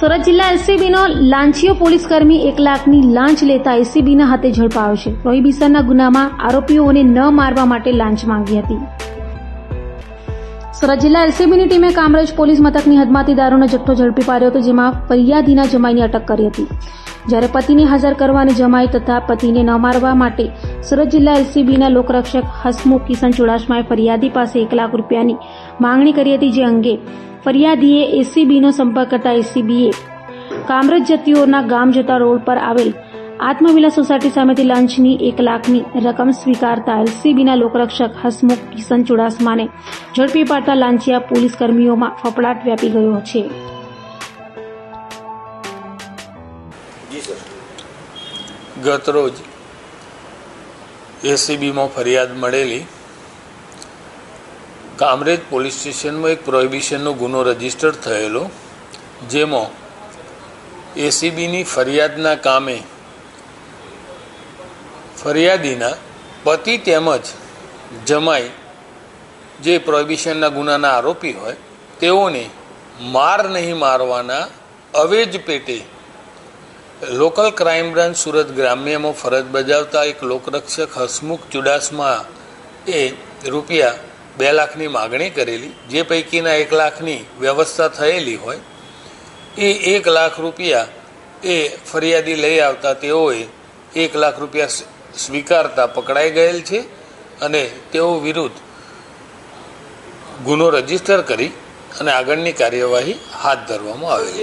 સુરત જિલ્લા એલસીબીનો લાંચીઓ પોલીસ કર્મી એક લાખની લાંચ લેતા એસીબીના હાથે ઝડપાયો છે. પ્રોહિબિશનના ગુનામાં આરોપીઓને ન મારવા માટે લાંચ માંગી હતી. સુરત જિલ્લા એલસીબીની ટીમે કામરેજ પોલીસ મથકની હદમાંથી દારૂનો જથ્થો ઝડપી પાડ્યો હતો, જેમાં ફરિયાદીના જમાઈની અટક કરી હતી. જ્યારે પતિને હાજર કરવાની જમાઈ તથા પતિને ન મારવા માટે સુરત જિલ્લા એલસીબીના લોકરક્ષક હસમુખ કિશન ચુડાસમાએ ફરિયાદી પાસે એક લાખ રૂપિયાની માંગણી કરી હતી જે અંગે ફરિયાદીએ એસીબીનો સંપર્ક કરતા એસીબીએ કામરજ જતીઓના ગામ જતા રોડ પર આવેલ આત્મવિલા સોસાયટી સામેથી લંચની એક લાખની રકમ સ્વીકારતા એલસીબીના લોકરક્ષક હસમુખ કિશન ચુડાસમાને ઝડપી પાડતા લાંચિયા પોલીસ કર્મીઓમાં ફફડાટ વ્યાપી ગયો છે. જી, સર. ગત રોજ એસીબીમાં ફરિયાદ મળેલી. કામરેજ પોલીસ સ્ટેશનમાં એક પ્રોહિબિશનનો ગુનો રજિસ્ટર થયેલો, જેમાં એસીબીની ફરિયાદના કામે ફરિયાદીના પતિ તેમજ જમાઈ જે પ્રોહિબિશનના ગુનાના આરોપી હોય, તેઓને માર નહીં મારવાના અવેજ પેટે લોકલ ક્રાઇમ બ્રાન્ચ સુરત ગ્રામ્યમાં ફરજ બજાવતા એક લોકરક્ષક હસમુખ ચુડાસમા એ રૂપિયા બે લાખની માગણી કરેલી, જે પૈકીના એક લાખની વ્યવસ્થા થયેલી હોય. એ એક લાખ રૂપિયા એ ફરિયાદી લઈ આવતા તેઓએ એક લાખ રૂપિયા સ્વીકારતા પકડાઈ ગયેલ છે અને તેઓ વિરુદ્ધ ગુનો રજિસ્ટર કરી અને આગળની કાર્યવાહી હાથ ધરવામાં આવેલી